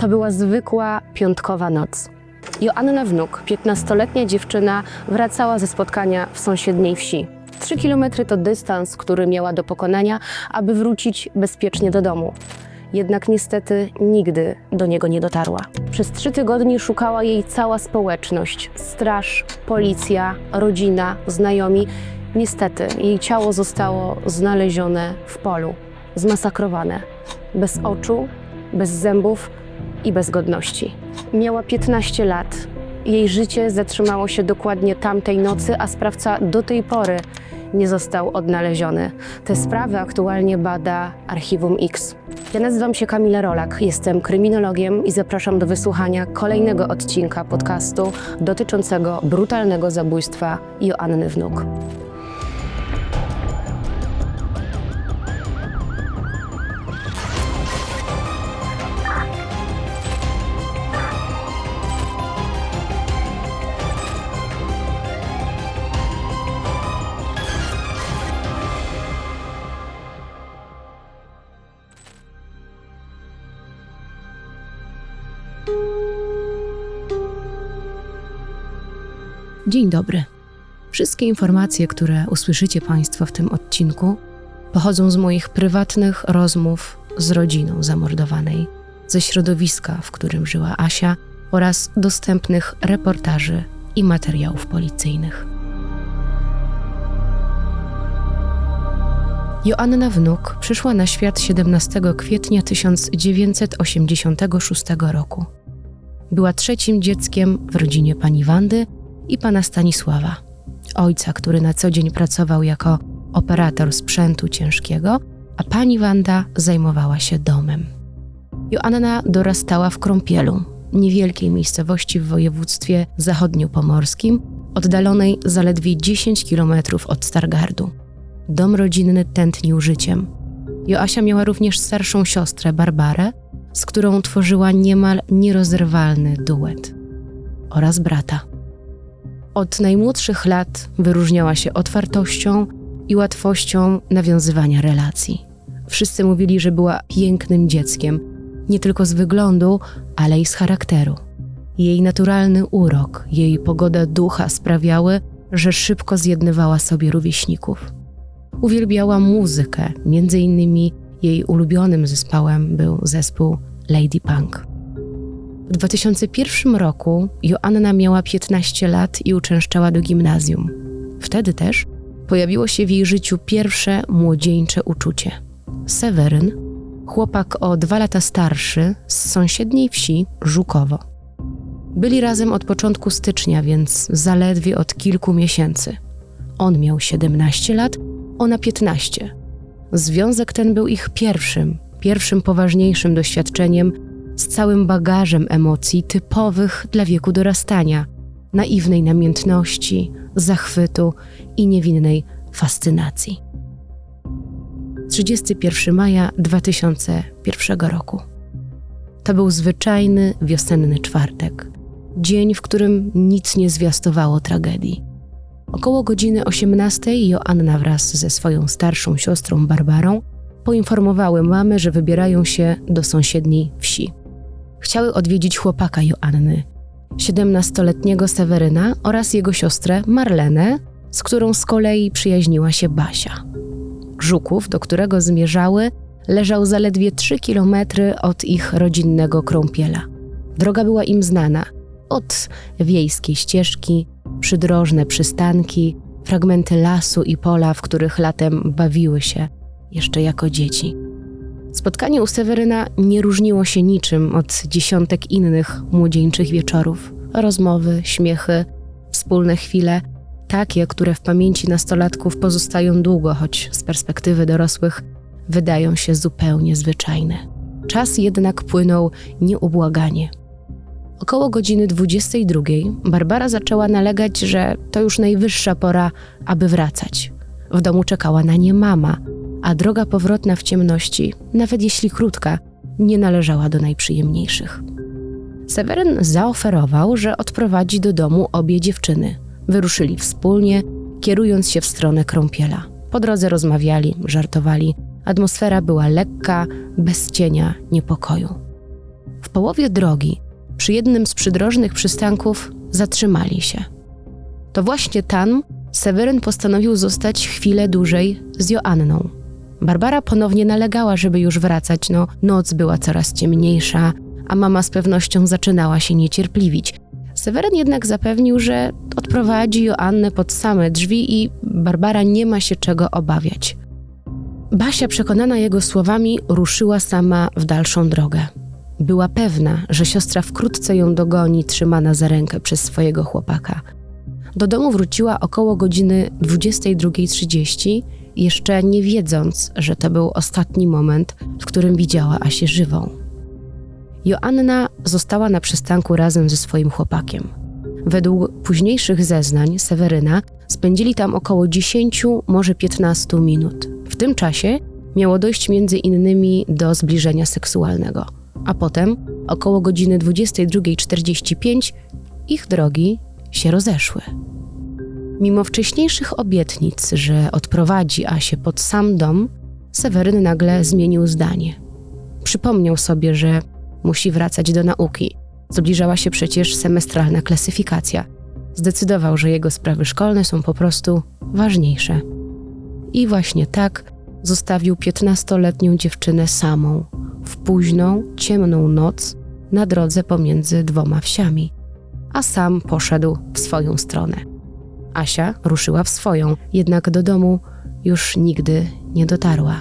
To była zwykła piątkowa noc. Joanna Wnuk, 15-letnia dziewczyna, wracała ze spotkania w sąsiedniej wsi. Trzy kilometry to dystans, który miała do pokonania, aby wrócić bezpiecznie do domu. Jednak niestety nigdy do niego nie dotarła. Przez trzy tygodnie szukała jej cała społeczność straż, policja, rodzina, znajomi. Niestety jej ciało zostało znalezione w polu, zmasakrowane, bez oczu, bez zębów i bez godności. Miała 15 lat. Jej życie zatrzymało się dokładnie tamtej nocy, a sprawca do tej pory nie został odnaleziony. Te sprawy aktualnie bada Archiwum X. Ja nazywam się Kamila Rolak, jestem kryminologiem i zapraszam do wysłuchania kolejnego odcinka podcastu dotyczącego brutalnego zabójstwa Joanny Wnuk. Dzień dobry. Wszystkie informacje, które usłyszycie Państwo w tym odcinku, pochodzą z moich prywatnych rozmów z rodziną zamordowanej, ze środowiska, w którym żyła Asia oraz dostępnych reportaży i materiałów policyjnych. Joanna Wnuk przyszła na świat 17 kwietnia 1986 roku. Była trzecim dzieckiem w rodzinie pani Wandy i pana Stanisława, ojca, który na co dzień pracował jako operator sprzętu ciężkiego, a pani Wanda zajmowała się domem. Joanna dorastała w Krąpielu, niewielkiej miejscowości w województwie zachodniopomorskim, oddalonej zaledwie 10 kilometrów od Stargardu. Dom rodzinny tętnił życiem. Joasia miała również starszą siostrę Barbarę, z którą tworzyła niemal nierozerwalny duet, oraz brata. Od najmłodszych lat wyróżniała się otwartością i łatwością nawiązywania relacji. Wszyscy mówili, że była pięknym dzieckiem, nie tylko z wyglądu, ale i z charakteru. Jej naturalny urok, jej pogoda ducha sprawiały, że szybko zjednywała sobie rówieśników. Uwielbiała muzykę, między innymi jej ulubionym zespołem był zespół Lady Punk. W 2001 roku Joanna miała 15 lat i uczęszczała do gimnazjum. Wtedy też pojawiło się w jej życiu pierwsze młodzieńcze uczucie. Seweryn, chłopak o dwa lata starszy z sąsiedniej wsi Żukowo. Byli razem od początku stycznia, więc zaledwie od kilku miesięcy. On miał 17 lat, ona 15. Związek ten był ich pierwszym, pierwszym poważniejszym doświadczeniem z całym bagażem emocji typowych dla wieku dorastania, naiwnej namiętności, zachwytu i niewinnej fascynacji. 31 maja 2001 roku. To był zwyczajny wiosenny czwartek, dzień, w którym nic nie zwiastowało tragedii. Około godziny 18 Joanna wraz ze swoją starszą siostrą Barbarą poinformowały mamy, że wybierają się do sąsiedniej wsi. Chciały odwiedzić chłopaka Joanny, 17-letniego Seweryna oraz jego siostrę Marlenę, z którą z kolei przyjaźniła się Basia. Żuków, do którego zmierzały, leżał zaledwie 3 kilometry od ich rodzinnego krąpiela. Droga była im znana od wiejskiej ścieżki, przydrożne przystanki, fragmenty lasu i pola, w których latem bawiły się jeszcze jako dzieci. Spotkanie u Seweryna nie różniło się niczym od dziesiątek innych młodzieńczych wieczorów. Rozmowy, śmiechy, wspólne chwile, takie, które w pamięci nastolatków pozostają długo, choć z perspektywy dorosłych wydają się zupełnie zwyczajne. Czas jednak płynął nieubłaganie. Około godziny 22 Barbara zaczęła nalegać, że to już najwyższa pora, aby wracać. W domu czekała na nie mama, a droga powrotna w ciemności, nawet jeśli krótka, nie należała do najprzyjemniejszych. Seweryn zaoferował, że odprowadzi do domu obie dziewczyny. Wyruszyli wspólnie, kierując się w stronę krąpiela. Po drodze rozmawiali, żartowali. Atmosfera była lekka, bez cienia niepokoju. W połowie drogi, przy jednym z przydrożnych przystanków, zatrzymali się. To właśnie tam Seweryn postanowił zostać chwilę dłużej z Joanną. Barbara ponownie nalegała, żeby już wracać, no noc była coraz ciemniejsza, a mama z pewnością zaczynała się niecierpliwić. Seweryn jednak zapewnił, że odprowadzi Joannę pod same drzwi i Barbara nie ma się czego obawiać. Basia, przekonana jego słowami, ruszyła sama w dalszą drogę. Była pewna, że siostra wkrótce ją dogoni, trzymana za rękę przez swojego chłopaka. Do domu wróciła około godziny 22.30, jeszcze nie wiedząc, że to był ostatni moment, w którym widziała Asię żywą. Joanna została na przystanku razem ze swoim chłopakiem. Według późniejszych zeznań Seweryna spędzili tam około 10, może 15 minut. W tym czasie miało dojść między innymi do zbliżenia seksualnego, a potem około godziny 22.45 ich drogi się rozeszły. Mimo wcześniejszych obietnic, że odprowadzi Asię pod sam dom, Seweryn nagle zmienił zdanie. Przypomniał sobie, że musi wracać do nauki. Zbliżała się przecież semestralna klasyfikacja. Zdecydował, że jego sprawy szkolne są po prostu ważniejsze. I właśnie tak zostawił 15-letnią dziewczynę samą w późną, ciemną noc na drodze pomiędzy dwoma wsiami, a sam poszedł w swoją stronę. Asia ruszyła w swoją, jednak do domu już nigdy nie dotarła.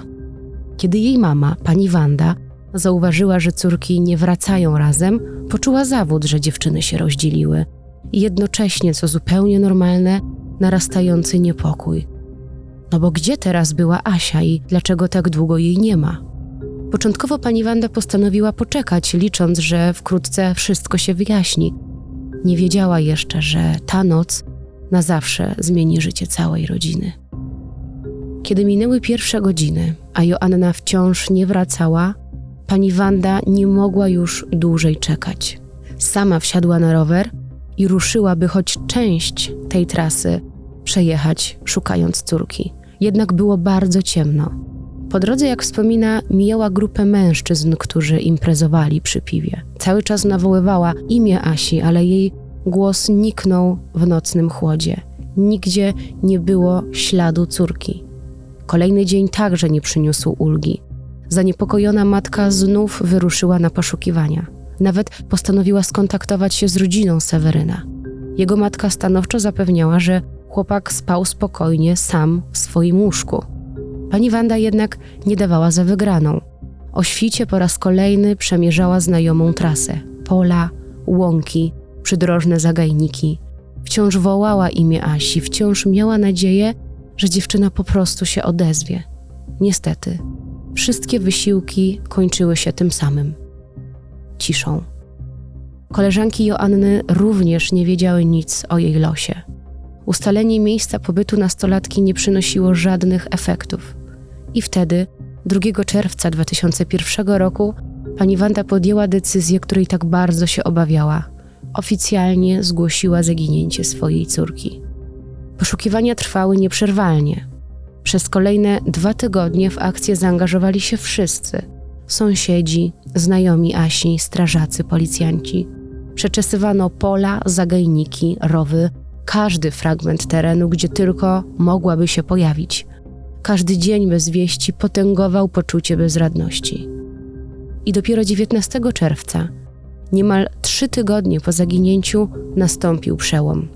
Kiedy jej mama, pani Wanda, zauważyła, że córki nie wracają razem, poczuła zawód, że dziewczyny się rozdzieliły. I jednocześnie, co zupełnie normalne, narastający niepokój. No bo gdzie teraz była Asia i dlaczego tak długo jej nie ma? Początkowo pani Wanda postanowiła poczekać, licząc, że wkrótce wszystko się wyjaśni. Nie wiedziała jeszcze, że ta noc na zawsze zmieni życie całej rodziny. Kiedy minęły pierwsze godziny, a Joanna wciąż nie wracała, pani Wanda nie mogła już dłużej czekać. Sama wsiadła na rower i ruszyła, by choć część tej trasy przejechać, szukając córki. Jednak było bardzo ciemno. Po drodze, jak wspomina, mijała grupę mężczyzn, którzy imprezowali przy piwie. Cały czas nawoływała imię Asi, ale jej głos niknął w nocnym chłodzie. Nigdzie nie było śladu córki. Kolejny dzień także nie przyniósł ulgi. Zaniepokojona matka znów wyruszyła na poszukiwania. Nawet postanowiła skontaktować się z rodziną Seweryna. Jego matka stanowczo zapewniała, że chłopak spał spokojnie sam w swoim łóżku. Pani Wanda jednak nie dawała za wygraną. O świcie po raz kolejny przemierzała znajomą trasę. Pola, łąki, przydrożne zagajniki. Wciąż wołała imię Asi, wciąż miała nadzieję, że dziewczyna po prostu się odezwie. Niestety, wszystkie wysiłki kończyły się tym samym ciszą. Koleżanki Joanny również nie wiedziały nic o jej losie. Ustalenie miejsca pobytu nastolatki nie przynosiło żadnych efektów. I wtedy, 2 czerwca 2001 roku, pani Wanda podjęła decyzję, której tak bardzo się obawiała. Oficjalnie zgłosiła zaginięcie swojej córki. Poszukiwania trwały nieprzerwalnie. Przez kolejne dwa tygodnie w akcję zaangażowali się wszyscy sąsiedzi, znajomi Asi, strażacy, policjanci. Przeczesywano pola, zagajniki, rowy, każdy fragment terenu, gdzie tylko mogłaby się pojawić. Każdy dzień bez wieści potęgował poczucie bezradności. I dopiero 19 czerwca, niemal trzy tygodnie po zaginięciu, nastąpił przełom.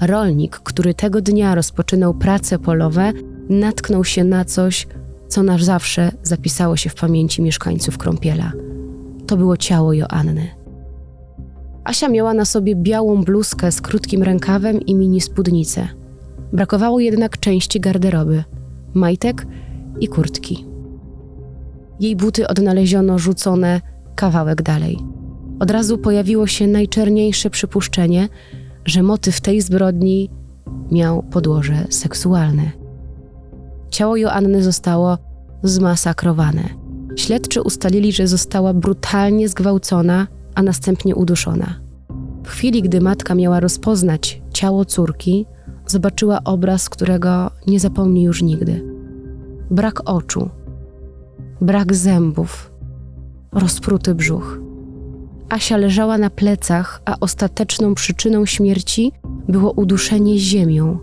Rolnik, który tego dnia rozpoczynał prace polowe, natknął się na coś, co na zawsze zapisało się w pamięci mieszkańców Krąpiela. To było ciało Joanny. Asia miała na sobie białą bluzkę z krótkim rękawem i mini spódnicę. Brakowało jednak części garderoby, majtek i kurtki. Jej buty odnaleziono rzucone kawałek dalej. Od razu pojawiło się najczerniejsze przypuszczenie, że motyw tej zbrodni miał podłoże seksualne. Ciało Joanny zostało zmasakrowane. Śledczy ustalili, że została brutalnie zgwałcona, a następnie uduszona. W chwili, gdy matka miała rozpoznać ciało córki, zobaczyła obraz, którego nie zapomni już nigdy. Brak oczu, brak zębów, rozpruty brzuch. Asia leżała na plecach, a ostateczną przyczyną śmierci było uduszenie ziemią.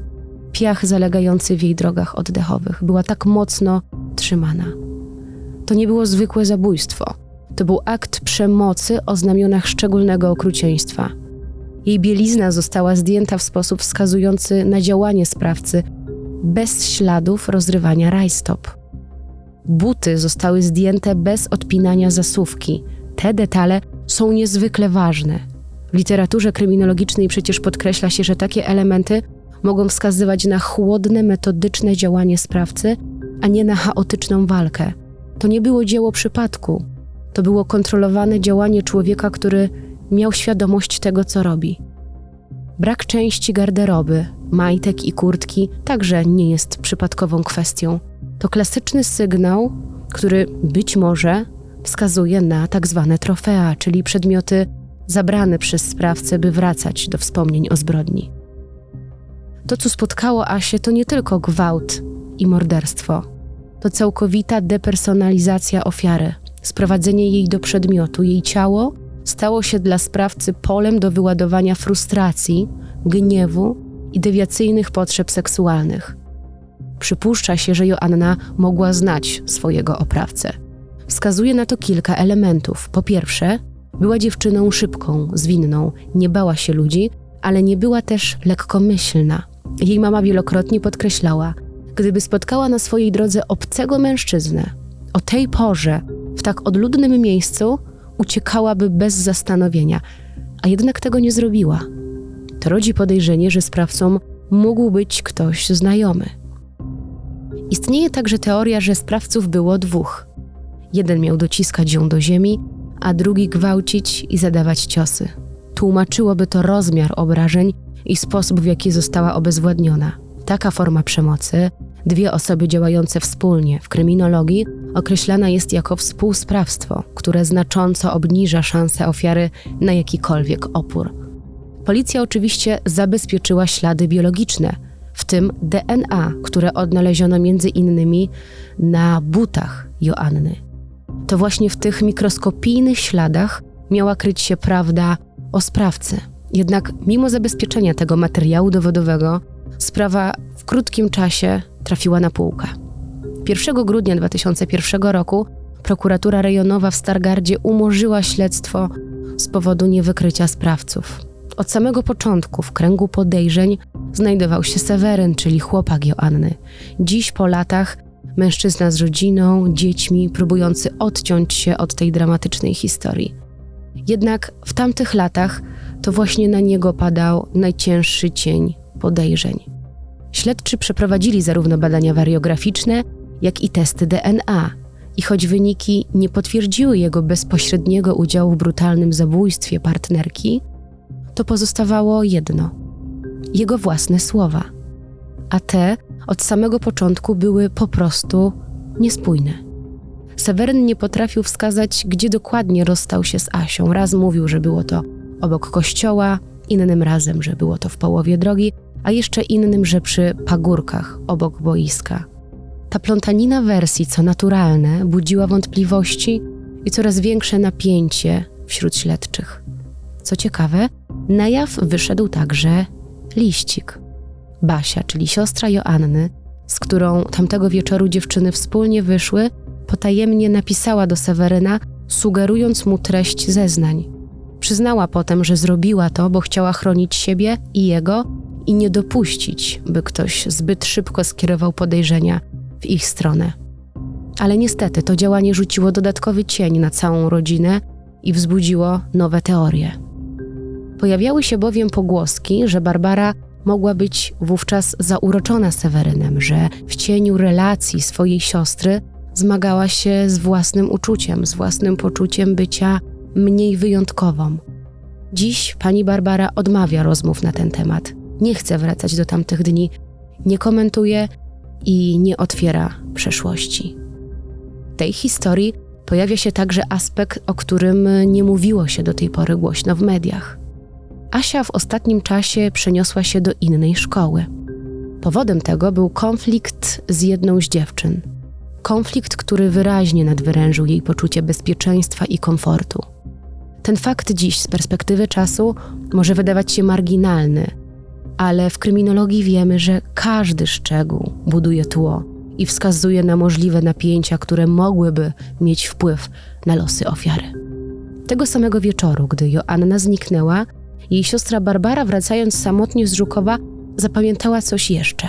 Piach zalegający w jej drogach oddechowych była tak mocno trzymana. To nie było zwykłe zabójstwo. To był akt przemocy o znamionach szczególnego okrucieństwa. Jej bielizna została zdjęta w sposób wskazujący na działanie sprawcy, bez śladów rozrywania rajstop. Buty zostały zdjęte bez odpinania zasówki. Te detale są niezwykle ważne. W literaturze kryminologicznej przecież podkreśla się, że takie elementy mogą wskazywać na chłodne, metodyczne działanie sprawcy, a nie na chaotyczną walkę. To nie było dzieło przypadku. To było kontrolowane działanie człowieka, który miał świadomość tego, co robi. Brak części garderoby, majtek i kurtki także nie jest przypadkową kwestią. To klasyczny sygnał, który być może wskazuje na tak zwane trofea, czyli przedmioty zabrane przez sprawcę, by wracać do wspomnień o zbrodni. To, co spotkało Asię, to nie tylko gwałt i morderstwo. To całkowita depersonalizacja ofiary, sprowadzenie jej do przedmiotu. Jej ciało stało się dla sprawcy polem do wyładowania frustracji, gniewu i dewiacyjnych potrzeb seksualnych. Przypuszcza się, że Joanna mogła znać swojego oprawcę. Wskazuje na to kilka elementów. Po pierwsze, była dziewczyną szybką, zwinną, nie bała się ludzi, ale nie była też lekkomyślna. Jej mama wielokrotnie podkreślała, gdyby spotkała na swojej drodze obcego mężczyznę, o tej porze, w tak odludnym miejscu, uciekałaby bez zastanowienia, a jednak tego nie zrobiła. To rodzi podejrzenie, że sprawcą mógł być ktoś znajomy. Istnieje także teoria, że sprawców było dwóch. Jeden miał dociskać ją do ziemi, a drugi gwałcić i zadawać ciosy. Tłumaczyłoby to rozmiar obrażeń i sposób, w jaki została obezwładniona. Taka forma przemocy, dwie osoby działające wspólnie w kryminologii, określana jest jako współsprawstwo, które znacząco obniża szanse ofiary na jakikolwiek opór. Policja oczywiście zabezpieczyła ślady biologiczne, w tym DNA, które odnaleziono między innymi na butach Joanny. To właśnie w tych mikroskopijnych śladach miała kryć się prawda o sprawcy. Jednak mimo zabezpieczenia tego materiału dowodowego, sprawa w krótkim czasie trafiła na półkę. 1 grudnia 2001 roku prokuratura rejonowa w Stargardzie umorzyła śledztwo z powodu niewykrycia sprawców. Od samego początku w kręgu podejrzeń znajdował się Seweryn, czyli chłopak Joanny. Dziś po latach mężczyzna z rodziną, dziećmi, próbujący odciąć się od tej dramatycznej historii. Jednak w tamtych latach to właśnie na niego padał najcięższy cień podejrzeń. Śledczy przeprowadzili zarówno badania wariograficzne, jak i testy DNA. I choć wyniki nie potwierdziły jego bezpośredniego udziału w brutalnym zabójstwie partnerki, to pozostawało jedno jego własne słowa. A te od samego początku były po prostu niespójne. Seweryn nie potrafił wskazać, gdzie dokładnie rozstał się z Asią. Raz mówił, że było to obok kościoła, innym razem, że było to w połowie drogi, a jeszcze innym, że przy pagórkach obok boiska. Ta plątanina wersji, co naturalne, budziła wątpliwości i coraz większe napięcie wśród śledczych. Co ciekawe, na jaw wyszedł także liścik. Basia, czyli siostra Joanny, z którą tamtego wieczoru dziewczyny wspólnie wyszły, potajemnie napisała do Seweryna, sugerując mu treść zeznań. Przyznała potem, że zrobiła to, bo chciała chronić siebie i jego i nie dopuścić, by ktoś zbyt szybko skierował podejrzenia w ich stronę. Ale niestety to działanie rzuciło dodatkowy cień na całą rodzinę i wzbudziło nowe teorie. Pojawiały się bowiem pogłoski, że Barbara mogła być wówczas zauroczona Sewerynem, że w cieniu relacji swojej siostry zmagała się z własnym uczuciem, z własnym poczuciem bycia mniej wyjątkową. Dziś pani Barbara odmawia rozmów na ten temat. Nie chce wracać do tamtych dni, nie komentuje i nie otwiera przeszłości. W tej historii pojawia się także aspekt, o którym nie mówiło się do tej pory głośno w mediach. Asia w ostatnim czasie przeniosła się do innej szkoły. Powodem tego był konflikt z jedną z dziewczyn. Konflikt, który wyraźnie nadwyrężył jej poczucie bezpieczeństwa i komfortu. Ten fakt dziś z perspektywy czasu może wydawać się marginalny, ale w kryminologii wiemy, że każdy szczegół buduje tło i wskazuje na możliwe napięcia, które mogłyby mieć wpływ na losy ofiary. Tego samego wieczoru, gdy Joanna zniknęła, jej siostra Barbara, wracając samotnie z Żukowa, zapamiętała coś jeszcze.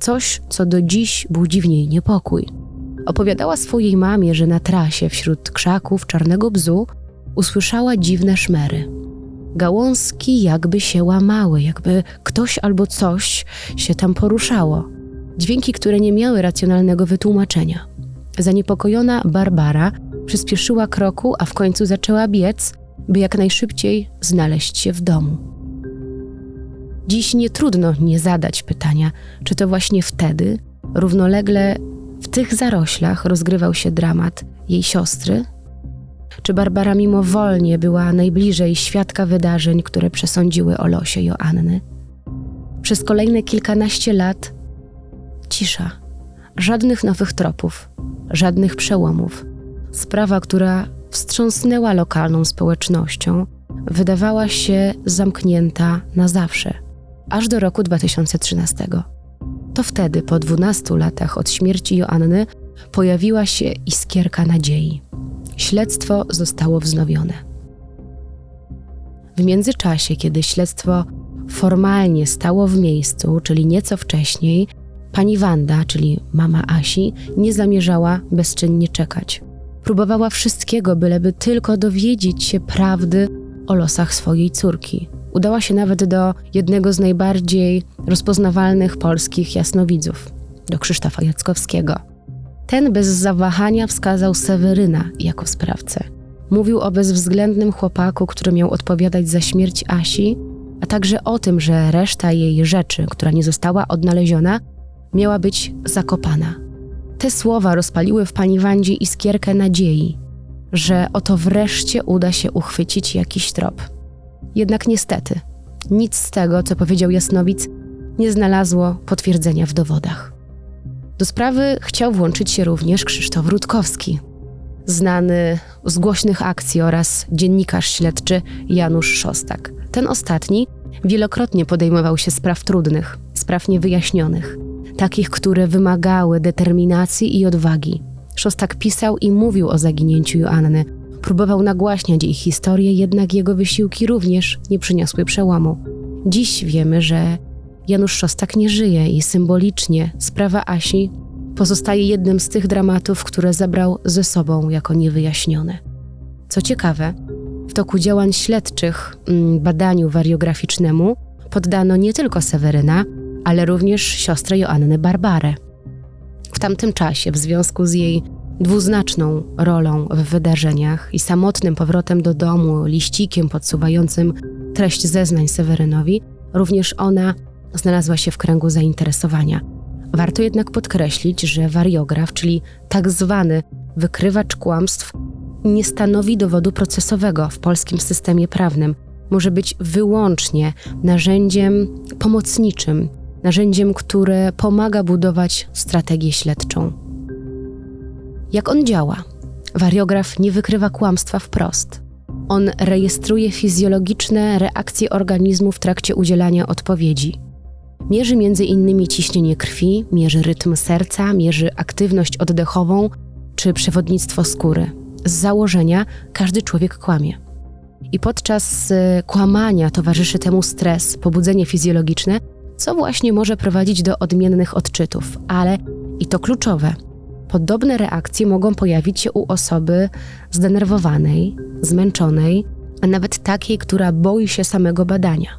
Coś, co do dziś budzi w niej niepokój. Opowiadała swojej mamie, że na trasie wśród krzaków czarnego bzu usłyszała dziwne szmery. Gałązki jakby się łamały, jakby ktoś albo coś się tam poruszało. Dźwięki, które nie miały racjonalnego wytłumaczenia. Zaniepokojona Barbara przyspieszyła kroku, a w końcu zaczęła biec, by jak najszybciej znaleźć się w domu. Dziś nie trudno nie zadać pytania, czy to właśnie wtedy, równolegle w tych zaroślach, rozgrywał się dramat jej siostry? Czy Barbara mimowolnie była najbliżej świadka wydarzeń, które przesądziły o losie Joanny? Przez kolejne kilkanaście lat cisza, żadnych nowych tropów, żadnych przełomów. Sprawa, która wstrząsnęła lokalną społecznością, wydawała się zamknięta na zawsze, aż do roku 2013. To wtedy, po 12 latach od śmierci Joanny, pojawiła się iskierka nadziei. Śledztwo zostało wznowione. W międzyczasie, kiedy śledztwo formalnie stało w miejscu, czyli nieco wcześniej, pani Wanda, czyli mama Asi, nie zamierzała bezczynnie czekać. Próbowała wszystkiego, byleby tylko dowiedzieć się prawdy o losach swojej córki. Udała się nawet do jednego z najbardziej rozpoznawalnych polskich jasnowidzów, do Krzysztofa Jackowskiego. Ten bez zawahania wskazał Seweryna jako sprawcę. Mówił o bezwzględnym chłopaku, który miał odpowiadać za śmierć Asi, a także o tym, że reszta jej rzeczy, która nie została odnaleziona, miała być zakopana. Te słowa rozpaliły w pani Wandzie iskierkę nadziei, że oto wreszcie uda się uchwycić jakiś trop. Jednak niestety, nic z tego, co powiedział Jasnowic, nie znalazło potwierdzenia w dowodach. Do sprawy chciał włączyć się również Krzysztof Rutkowski, znany z głośnych akcji oraz dziennikarz śledczy Janusz Szostak. Ten ostatni wielokrotnie podejmował się spraw trudnych, spraw niewyjaśnionych, takich, które wymagały determinacji i odwagi. Szostak pisał i mówił o zaginięciu Joanny, próbował nagłaśniać jej historię, jednak jego wysiłki również nie przyniosły przełomu. Dziś wiemy, że Janusz Szostak nie żyje i symbolicznie sprawa Asi pozostaje jednym z tych dramatów, które zabrał ze sobą jako niewyjaśnione. Co ciekawe, w toku działań śledczych mm, badaniu wariograficznemu poddano nie tylko Seweryna, ale również siostrę Joanny Barbarę. W tamtym czasie, w związku z jej dwuznaczną rolą w wydarzeniach i samotnym powrotem do domu, liścikiem podsuwającym treść zeznań Sewerynowi, również ona znalazła się w kręgu zainteresowania. Warto jednak podkreślić, że wariograf, czyli tak zwany wykrywacz kłamstw, nie stanowi dowodu procesowego w polskim systemie prawnym. Może być wyłącznie narzędziem pomocniczym, narzędziem, które pomaga budować strategię śledczą. Jak on działa? Wariograf nie wykrywa kłamstwa wprost. On rejestruje fizjologiczne reakcje organizmu w trakcie udzielania odpowiedzi. Mierzy innymi ciśnienie krwi, mierzy rytm serca, mierzy aktywność oddechową czy przewodnictwo skóry. Z założenia każdy człowiek kłamie. I podczas y, kłamania towarzyszy temu stres, pobudzenie fizjologiczne, co właśnie może prowadzić do odmiennych odczytów, ale i to kluczowe. Podobne reakcje mogą pojawić się u osoby zdenerwowanej, zmęczonej, a nawet takiej, która boi się samego badania.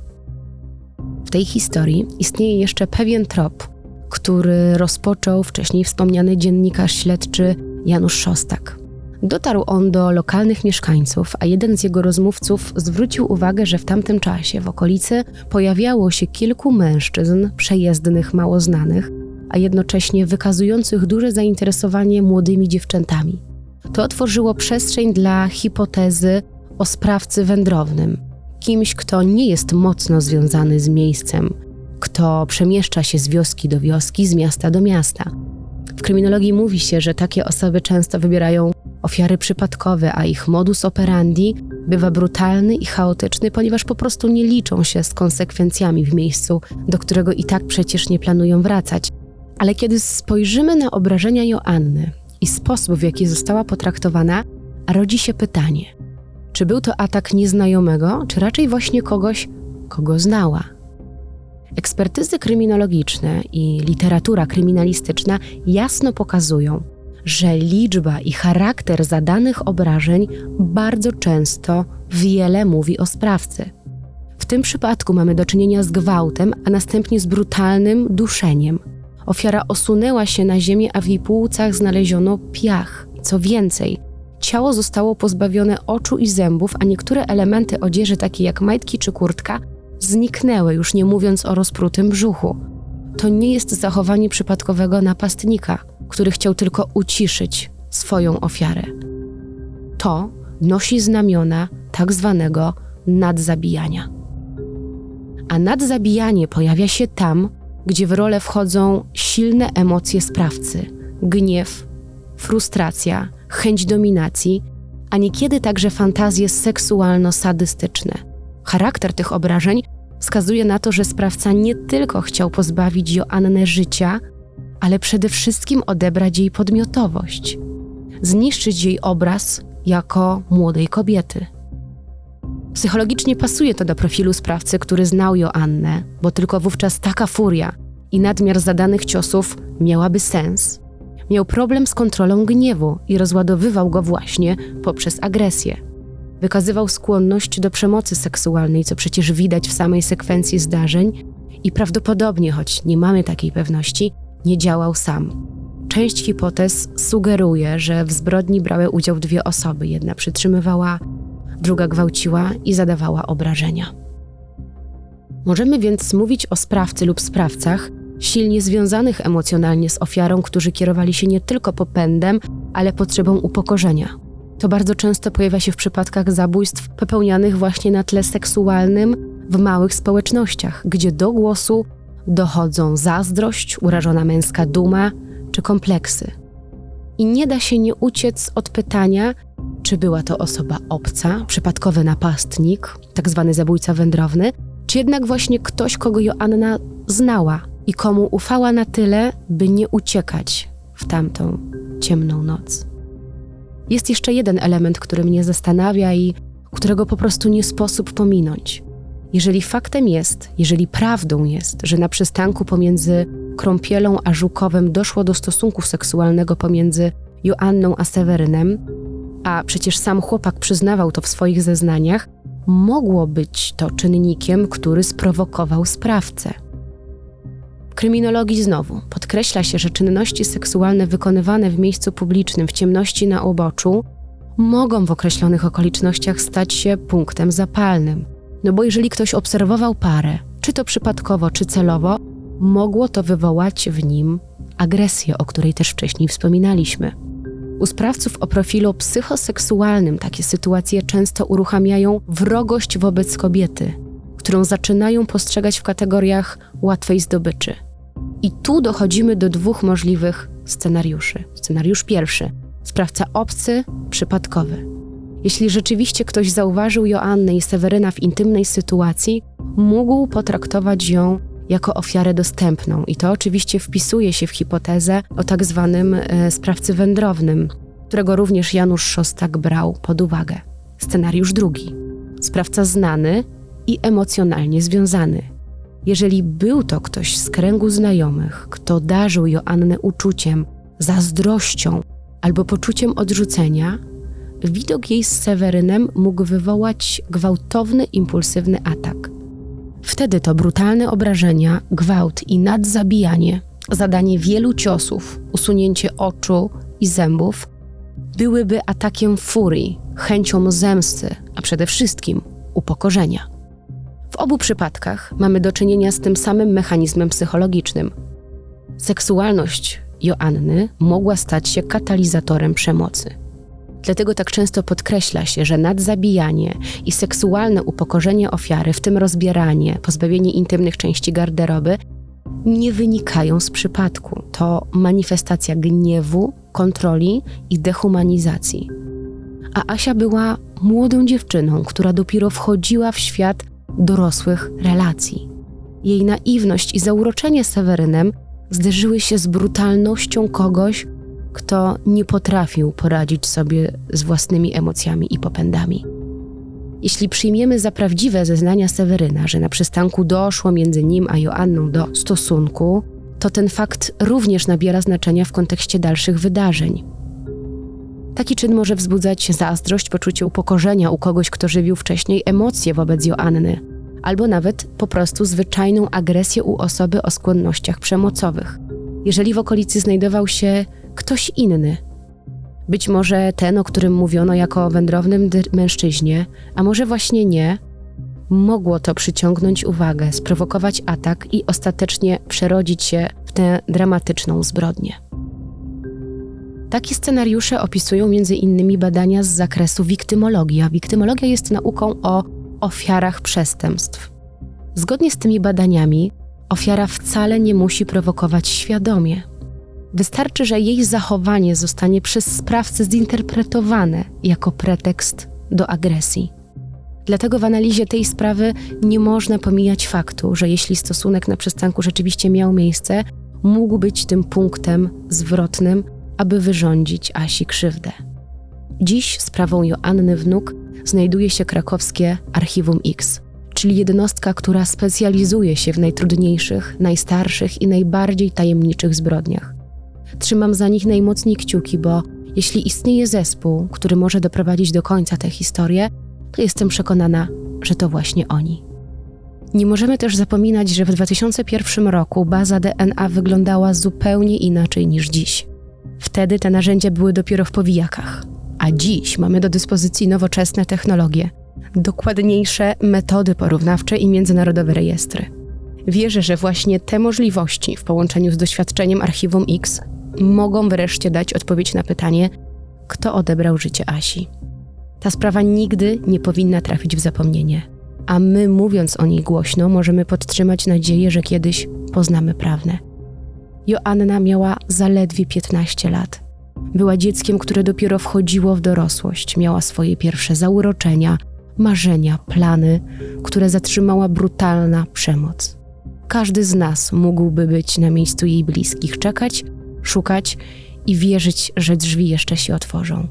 W tej historii istnieje jeszcze pewien trop, który rozpoczął wcześniej wspomniany dziennikarz śledczy Janusz Szostak. Dotarł on do lokalnych mieszkańców, a jeden z jego rozmówców zwrócił uwagę, że w tamtym czasie w okolicy pojawiało się kilku mężczyzn przejezdnych, mało znanych, a jednocześnie wykazujących duże zainteresowanie młodymi dziewczętami. To otworzyło przestrzeń dla hipotezy o sprawcy wędrownym, kimś, kto nie jest mocno związany z miejscem, kto przemieszcza się z wioski do wioski, z miasta do miasta. W kryminologii mówi się, że takie osoby często wybierają ofiary przypadkowe, a ich modus operandi bywa brutalny i chaotyczny, ponieważ po prostu nie liczą się z konsekwencjami w miejscu, do którego i tak przecież nie planują wracać. Ale kiedy spojrzymy na obrażenia Joanny i sposób, w jaki została potraktowana, rodzi się pytanie: czy był to atak nieznajomego, czy raczej właśnie kogoś, kogo znała? Ekspertyzy kryminologiczne i literatura kryminalistyczna jasno pokazują, że liczba i charakter zadanych obrażeń bardzo często wiele mówi o sprawcy. W tym przypadku mamy do czynienia z gwałtem, a następnie z brutalnym duszeniem. Ofiara osunęła się na ziemię, a w jej płucach znaleziono piach. Co więcej, ciało zostało pozbawione oczu i zębów, a niektóre elementy odzieży, takie jak majtki czy kurtka, zniknęły, już nie mówiąc o rozprutym brzuchu. To nie jest zachowanie przypadkowego napastnika, który chciał tylko uciszyć swoją ofiarę. To nosi znamiona tak zwanego nadzabijania. A nadzabijanie pojawia się tam, gdzie w rolę wchodzą silne emocje sprawcy gniew, frustracja, chęć dominacji, a niekiedy także fantazje seksualno-sadystyczne. Charakter tych obrażeń wskazuje na to, że sprawca nie tylko chciał pozbawić Joannę życia, ale przede wszystkim odebrać jej podmiotowość, zniszczyć jej obraz jako młodej kobiety. Psychologicznie pasuje to do profilu sprawcy, który znał Joannę, bo tylko wówczas taka furia i nadmiar zadanych ciosów miałaby sens. Miał problem z kontrolą gniewu i rozładowywał go właśnie poprzez agresję. Wykazywał skłonność do przemocy seksualnej, co przecież widać w samej sekwencji zdarzeń, i prawdopodobnie, choć nie mamy takiej pewności, nie działał sam. Część hipotez sugeruje, że w zbrodni brały udział dwie osoby. Jedna przytrzymywała, druga gwałciła i zadawała obrażenia. Możemy więc mówić o sprawcy lub sprawcach silnie związanych emocjonalnie z ofiarą, którzy kierowali się nie tylko popędem, ale potrzebą upokorzenia. To bardzo często pojawia się w przypadkach zabójstw popełnianych właśnie na tle seksualnym w małych społecznościach, gdzie do głosu dochodzą zazdrość, urażona męska duma czy kompleksy. I nie da się nie uciec od pytania, czy była to osoba obca, przypadkowy napastnik, tak zwany zabójca wędrowny, czy jednak właśnie ktoś, kogo Joanna znała i komu ufała na tyle, by nie uciekać w tamtą ciemną noc. Jest jeszcze jeden element, który mnie zastanawia i którego po prostu nie sposób pominąć. Jeżeli faktem jest, jeżeli prawdą jest, że na przystanku pomiędzy Krąpielą a Żukowem doszło do stosunku seksualnego pomiędzy Joanną a Sewerynem, a przecież sam chłopak przyznawał to w swoich zeznaniach, mogło być to czynnikiem, który sprowokował sprawcę. W kryminologii znowu podkreśla się, że czynności seksualne wykonywane w miejscu publicznym w ciemności na uboczu mogą w określonych okolicznościach stać się punktem zapalnym. No bo jeżeli ktoś obserwował parę, czy to przypadkowo, czy celowo, mogło to wywołać w nim agresję, o której też wcześniej wspominaliśmy. U sprawców o profilu psychoseksualnym takie sytuacje często uruchamiają wrogość wobec kobiety, którą zaczynają postrzegać w kategoriach łatwej zdobyczy. I tu dochodzimy do dwóch możliwych scenariuszy. Scenariusz pierwszy: sprawca obcy, przypadkowy. Jeśli rzeczywiście ktoś zauważył Joannę i Seweryna w intymnej sytuacji, mógł potraktować ją jako ofiarę dostępną. I to oczywiście wpisuje się w hipotezę o tak zwanym e, sprawcy wędrownym, którego również Janusz Szostak brał pod uwagę. Scenariusz drugi. Sprawca znany i emocjonalnie związany. Jeżeli był to ktoś z kręgu znajomych, kto darzył Joannę uczuciem, zazdrością albo poczuciem odrzucenia, widok jej z Sewerynem mógł wywołać gwałtowny, impulsywny atak. Wtedy to brutalne obrażenia, gwałt i nadzabijanie, zadanie wielu ciosów, usunięcie oczu i zębów byłyby atakiem furii, chęcią zemsty, a przede wszystkim upokorzenia. W obu przypadkach mamy do czynienia z tym samym mechanizmem psychologicznym. Seksualność Joanny mogła stać się katalizatorem przemocy. Dlatego tak często podkreśla się, że nadzabijanie i seksualne upokorzenie ofiary, w tym rozbieranie, pozbawienie intymnych części garderoby, nie wynikają z przypadku. To manifestacja gniewu, kontroli i dehumanizacji. A Asia była młodą dziewczyną, która dopiero wchodziła w świat dorosłych relacji. Jej naiwność i zauroczenie Sewerynem zderzyły się z brutalnością kogoś, kto nie potrafił poradzić sobie z własnymi emocjami i popędami. Jeśli przyjmiemy za prawdziwe zeznania Seweryna, że na przystanku doszło między nim a Joanną do stosunku, to ten fakt również nabiera znaczenia w kontekście dalszych wydarzeń. Taki czyn może wzbudzać zazdrość, poczucie upokorzenia u kogoś, kto żywił wcześniej emocje wobec Joanny, albo nawet po prostu zwyczajną agresję u osoby o skłonnościach przemocowych. Jeżeli w okolicy znajdował się ktoś inny, być może ten, o którym mówiono jako o wędrownym mężczyźnie, a może właśnie nie, mogło to przyciągnąć uwagę, sprowokować atak i ostatecznie przerodzić się w tę dramatyczną zbrodnię. Takie scenariusze opisują innymi badania z zakresu wiktymologii, a wiktymologia jest nauką o ofiarach przestępstw. Zgodnie z tymi badaniami, ofiara wcale nie musi prowokować świadomie. Wystarczy, że jej zachowanie zostanie przez sprawcę zinterpretowane jako pretekst do agresji. Dlatego w analizie tej sprawy nie można pomijać faktu, że jeśli stosunek na przystanku rzeczywiście miał miejsce, mógł być tym punktem zwrotnym, aby wyrządzić Asi krzywdę. Dziś sprawą Joanny Wnuk znajduje się krakowskie Archiwum X, czyli jednostka, która specjalizuje się w najtrudniejszych, najstarszych i najbardziej tajemniczych zbrodniach. Trzymam za nich najmocniej kciuki, bo jeśli istnieje zespół, który może doprowadzić do końca tę historię, to jestem przekonana, że to właśnie oni. Nie możemy też zapominać, że w 2001 roku baza DNA wyglądała zupełnie inaczej niż dziś. Wtedy te narzędzia były dopiero w powijakach, a dziś mamy do dyspozycji nowoczesne technologie, dokładniejsze metody porównawcze i międzynarodowe rejestry. Wierzę, że właśnie te możliwości w połączeniu z doświadczeniem Archiwum X mogą wreszcie dać odpowiedź na pytanie, kto odebrał życie Asi. Ta sprawa nigdy nie powinna trafić w zapomnienie, a my, mówiąc o niej głośno, możemy podtrzymać nadzieję, że kiedyś poznamy prawdę. Joanna miała zaledwie 15 lat. Była dzieckiem, które dopiero wchodziło w dorosłość, miała swoje pierwsze zauroczenia, marzenia, plany, które zatrzymała brutalna przemoc. Każdy z nas mógłby być na miejscu jej bliskich, czekać, szukać i wierzyć, że drzwi jeszcze się otworzą.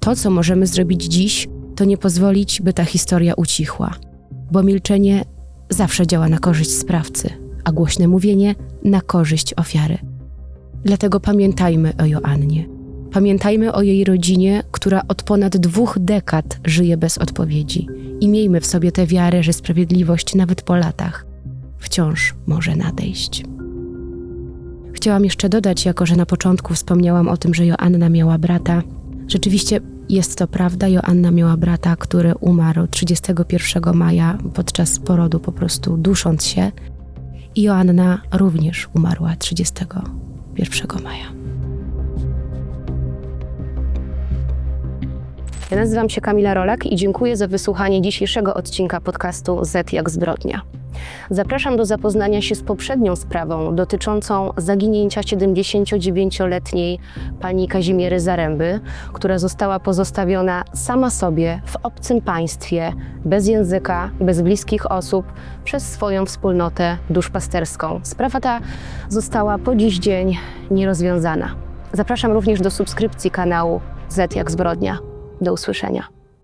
To, co możemy zrobić dziś, to nie pozwolić, by ta historia ucichła, bo milczenie zawsze działa na korzyść sprawcy, a głośne mówienie na korzyść ofiary. Dlatego pamiętajmy o Joannie. Pamiętajmy o jej rodzinie, która od ponad dwóch dekad żyje bez odpowiedzi i miejmy w sobie tę wiarę, że sprawiedliwość nawet po latach wciąż może nadejść. Chciałam jeszcze dodać, jako że na początku wspomniałam o tym, że Joanna miała brata. Rzeczywiście jest to prawda, Joanna miała brata, który umarł 31 maja podczas porodu, po prostu dusząc się. I Joanna również umarła 31 maja. Ja nazywam się Kamila Rolak i dziękuję za wysłuchanie dzisiejszego odcinka podcastu Z jak zbrodnia. Zapraszam do zapoznania się z poprzednią sprawą dotyczącą zaginięcia 79-letniej pani Kazimiery Zaręby, która została pozostawiona sama sobie w obcym państwie, bez języka, bez bliskich osób, przez swoją wspólnotę duszpasterską. Sprawa ta została po dziś dzień nierozwiązana. Zapraszam również do subskrypcji kanału Z jak zbrodnia. Do usłyszenia.